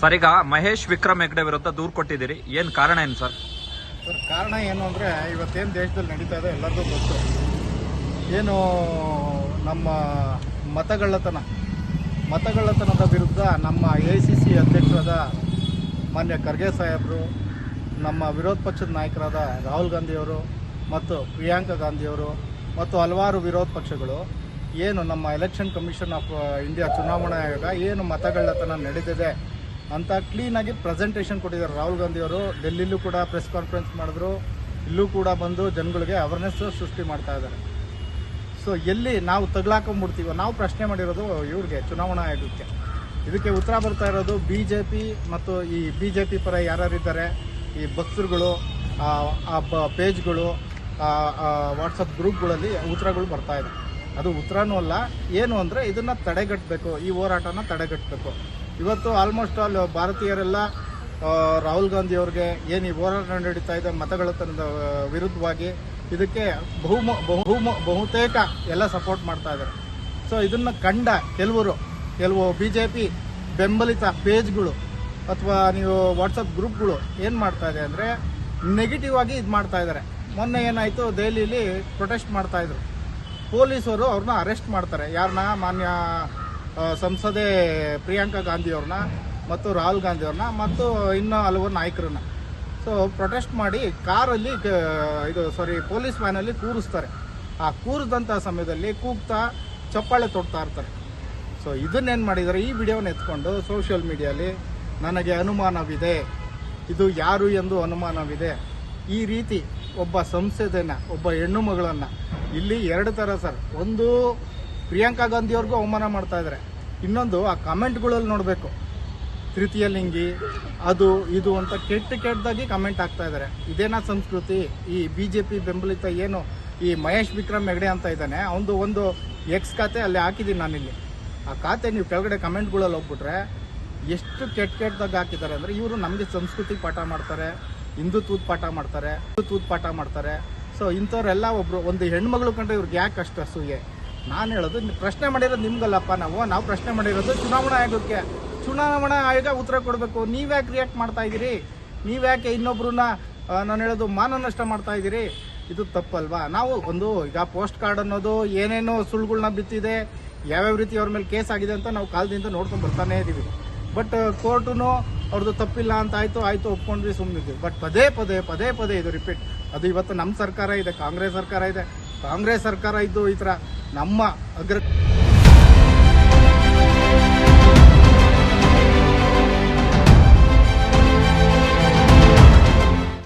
Sir, ಈಗ ಮಹೇಶ್ ವಿಕ್ರಮ್ ಹೆಗ್ಡೆ ವಿರುದ್ಧ ದೂರು ಕೊಟ್ಟಿದ್ದೀರಿ. ಏನು ಕಾರಣ ಏನು ಸರ್? ಸರ್, ಕಾರಣ ಏನು ಅಂದರೆ ಇವತ್ತೇನು ದೇಶದಲ್ಲಿ ನಡೀತಾ ಇದೆ ಎಲ್ಲರಿಗೂ ಗೊತ್ತು. ಏನು ನಮ್ಮ ಮತಗಳ್ಳತನ, ಮತಗಳ್ಳತನದ ವಿರುದ್ಧ ನಮ್ಮ ಎ ಸಿ ಸಿ ಅಧ್ಯಕ್ಷರಾದ ಮಾನ್ಯ ಖರ್ಗೆ ಸಾಹೇಬರು, ನಮ್ಮ ವಿರೋಧ ಪಕ್ಷದ ನಾಯಕರಾದ ರಾಹುಲ್ ಗಾಂಧಿಯವರು ಮತ್ತು ಪ್ರಿಯಾಂಕಾ ಗಾಂಧಿಯವರು ಮತ್ತು ಹಲವಾರು ವಿರೋಧ ಪಕ್ಷಗಳು ಏನು ನಮ್ಮ ಎಲೆಕ್ಷನ್ ಕಮಿಷನ್ ಆಫ್ ಇಂಡಿಯಾ ಚುನಾವಣಾ ಆಯೋಗ ಏನು ಮತಗಳ್ಳತನ ನಡೆದಿದೆ ಅಂತ ಕ್ಲೀನಾಗಿ ಪ್ರೆಸೆಂಟೇಷನ್ ಕೊಟ್ಟಿದ್ದಾರೆ. ರಾಹುಲ್ ಗಾಂಧಿ ಅವರು ಡೆಲ್ಲಿಲ್ಲೂ ಕೂಡ ಪ್ರೆಸ್ ಕಾನ್ಫರೆನ್ಸ್ ಮಾಡಿದ್ರು. ಇಲ್ಲೂ ಕೂಡ ಬಂದು ಜನಗಳಿಗೆ ಅವೇರ್ನೆಸ್ ಸೃಷ್ಟಿ ಮಾಡ್ತಾ ಇದ್ದಾರೆ. ಸೊ ಎಲ್ಲಿ ನಾವು ತಗ್ಲಾಕೊಂಡ್ಬಿಡ್ತೀವೋ ನಾವು ಪ್ರಶ್ನೆ ಮಾಡಿರೋದು ಇವ್ರಿಗೆ ಚುನಾವಣಾ ಆಯೋಗಕ್ಕೆ. ಇದಕ್ಕೆ ಉತ್ತರ ಬರ್ತಾ ಇರೋದು ಬಿ ಜೆ ಪಿ ಮತ್ತು ಈ ಬಿ ಜೆ ಪಿ ಪರ ಯಾರ್ಯಾರಿದ್ದಾರೆ ಈ ಭಕ್ತರುಗಳು ಆ, ಪೇಜ್ಗಳು ವಾಟ್ಸಪ್ ಗ್ರೂಪ್ಗಳಲ್ಲಿ ಉತ್ತರಗಳು ಬರ್ತಾ ಇದೆ. ಅದು ಉತ್ತರನೂ ಅಲ್ಲ ಏನು ಅಂದರೆ ಇದನ್ನು ತಡೆಗಟ್ಟಬೇಕು ಈ ಹೋರಾಟನ ತಡೆಗಟ್ಟಬೇಕು. ಇವತ್ತು ಆಲ್ಮೋಸ್ಟ್ ಆಲ್ ಭಾರತೀಯರೆಲ್ಲ ರಾಹುಲ್ ಗಾಂಧಿ ಅವ್ರಿಗೆ ಏನು ಈ ಹೋರಾಟ ನಡೀತಾ ಇದೆ ಮತಗಳ ತಂದ ವಿರುದ್ಧವಾಗಿ ಇದಕ್ಕೆ ಬಹುಮ ಬಹುಮ, ಬಹುತೇಕ ಎಲ್ಲ ಸಪೋರ್ಟ್ ಮಾಡ್ತಾ ಇದ್ದಾರೆ. ಸೊ ಇದನ್ನು ಕಂಡ ಕೆಲವರು, ಕೆಲವು ಬಿ ಜೆ ಪಿ ಬೆಂಬಲಿತ ಪೇಜ್ಗಳು ಅಥವಾ ನೀವು ವಾಟ್ಸಪ್ ಗ್ರೂಪ್ಗಳು ಏನು ಮಾಡ್ತಾ ಇದೆ ಅಂದರೆ ನೆಗೆಟಿವ್ ಆಗಿ ಇದು ಮಾಡ್ತಾ ಇದ್ದಾರೆ. ಮೊನ್ನೆ ಏನಾಯಿತು ದೆಹಲಿಯಲ್ಲಿ ಪ್ರೊಟೆಸ್ಟ್ ಮಾಡ್ತಾ ಇದ್ರು. ಪೊಲೀಸರು ಅವ್ರನ್ನ ಅರೆಸ್ಟ್ ಮಾಡ್ತಾರೆ. ಯಾರನ್ನ ಮಾನ್ಯ ಸಂಸದೆ ಪ್ರಿಯಾಂಕಾ ಗಾಂಧಿಯವ್ರನ್ನ ಮತ್ತು ರಾಹುಲ್ ಗಾಂಧಿಯವ್ರನ್ನ ಮತ್ತು ಇನ್ನೂ ಹಲವು ನಾಯಕರನ್ನ. ಸೊ ಪ್ರೊಟೆಸ್ಟ್ ಮಾಡಿ ಕಾರಲ್ಲಿ ಇದು ಸಾರಿ ಪೊಲೀಸ್ ವ್ಯಾನಲ್ಲಿ ಕೂರಿಸ್ತಾರೆ. ಆ ಕೂರಿದಂಥ ಸಮಯದಲ್ಲಿ ಕೂಗ್ತಾ ಚಪ್ಪಾಳೆ ತೊಡ್ತಾ ಇರ್ತಾರೆ. ಸೊ ಇದನ್ನೇನು ಮಾಡಿದ್ದಾರೆ ಈ ವಿಡಿಯೋನ ಎತ್ಕೊಂಡು ಸೋಷಿಯಲ್ ಮೀಡಿಯಲ್ಲಿ ನನಗೆ ಅನುಮಾನವಿದೆ. ಇದು ಯಾರು ಎಂದು ಅನುಮಾನವಿದೆ. ಈ ರೀತಿ ಒಬ್ಬ ಸಂಸದೆನ, ಒಬ್ಬ ಹೆಣ್ಣು ಮಗಳನ್ನು ಇಲ್ಲಿ ಎರಡು ಥರ ಸರ್. ಒಂದು ಪ್ರಿಯಾಂಕಾ ಗಾಂಧಿಯವ್ರಿಗೂ ಅವಮಾನ ಮಾಡ್ತಾ ಇದ್ದಾರೆ ಇನ್ನೊಂದು, ಆ ಕಮೆಂಟ್ಗಳಲ್ಲಿ ನೋಡಬೇಕು. ತೃತೀಯ ಲಿಂಗಿ ಅದು, ಇದು ಅಂತ ಕೆಟ್ಟ ಕೆಟ್ಟದಾಗಿ ಕಮೆಂಟ್ ಆಗ್ತಾ ಇದ್ದಾರೆ ಇದೇನಾ ಸಂಸ್ಕೃತಿ? ಈ ಬಿ ಜೆ ಪಿ ಬೆಂಬಲಿತ ಏನು ಈ ಮಹೇಶ್ ವಿಕ್ರಮ್ ಹೆಗಡೆ ಅಂತ ಇದ್ದಾನೆ, ಅವನದು ಒಂದು ಎಕ್ಸ್ ಖಾತೆ ಅಲ್ಲಿ ಹಾಕಿದ್ದೀನಿ ನಾನಿಲ್ಲಿ. ಆ ಖಾತೆ ನೀವು ಕೆಳಗಡೆ ಕಮೆಂಟ್ಗಳಲ್ಲಿ ಹೋಗ್ಬಿಟ್ರೆ ಎಷ್ಟು ಕೆಟ್ಟ ಕೆಟ್ಟದಾಗ ಹಾಕಿದ್ದಾರೆ ಅಂದರೆ ಇವರು ನಮಗೆ ಸಂಸ್ಕೃತಿ ಪಾಠ ಮಾಡ್ತಾರೆ ಹಿಂದುತ್ವದ ಪಾಠ ಮಾಡ್ತಾರೆ ಹಿಂದುತ್ವದ ಪಾಠ ಮಾಡ್ತಾರೆ. ಸೊ ಇಂಥವ್ರೆಲ್ಲ ಒಬ್ರು, ಒಂದು ಹೆಣ್ಮಗಳು ಕಂಡ್ರೆ ಇವ್ರಿಗೆ ಯಾಕೆ ಅಷ್ಟು ಅಸೂಯೆ? ನಾನು ಹೇಳೋದು ಪ್ರಶ್ನೆ ಮಾಡಿರೋದು ನಿಮ್ಗಲ್ಲಪ್ಪ ನಾವು ನಾವು ಪ್ರಶ್ನೆ ಮಾಡಿರೋದು ಚುನಾವಣಾ ಆಯೋಗಕ್ಕೆ. ಚುನಾವಣಾ ಆಯೋಗ ಉತ್ತರ ಕೊಡಬೇಕು. ನೀವ್ಯಾಕೆ ರಿಯಾಕ್ಟ್ ಮಾಡ್ತಾ ಇದ್ದೀರಿ? ನೀವ್ಯಾಕೆ ಇನ್ನೊಬ್ರನ್ನ ನಾನು ಹೇಳೋದು ಮಾನ ನಷ್ಟ ಮಾಡ್ತಾ ಇದ್ದೀರಿ? ಇದು ತಪ್ಪಲ್ವಾ? ನಾವು ಒಂದು ಈಗ ಪೋಸ್ಟ್ ಕಾರ್ಡ್ ಅನ್ನೋದು ಏನೇನೋ ಸುಳ್ಳುಗಳನ್ನ ಬಿತ್ತಿದೆ, ಯಾವ್ಯಾವ ರೀತಿ ಅವ್ರ ಮೇಲೆ ಕೇಸ್ ಆಗಿದೆ ಅಂತ ನಾವು ಕಾಲದಿಂದ ನೋಡ್ಕೊಂಡು ಬರ್ತಾನೆ ಇದ್ದೀವಿ ಬಟ್ ಕೋರ್ಟುನು ಅವ್ರದ್ದು ತಪ್ಪಿಲ್ಲ ಅಂತ ಆಯಿತು ಆಯಿತು ಒಪ್ಕೊಂಡ್ವಿ ಸುಮ್ಮನಿದ್ವಿ ಬಟ್ ಪದೇ ಪದೇ ಪದೇ ಪದೇ ಇದು ರಿಪೀಟ್ ಅದು ಇವತ್ತು ನಮ್ಮ ಸರ್ಕಾರ ಇದೆ, ಕಾಂಗ್ರೆಸ್ ಸರ್ಕಾರ ಇದೆ. ಕಾಂಗ್ರೆಸ್ ಸರ್ಕಾರ ಇದ್ದು ಈ ಥರ ನಮ್ಮ ಅಗ್ರ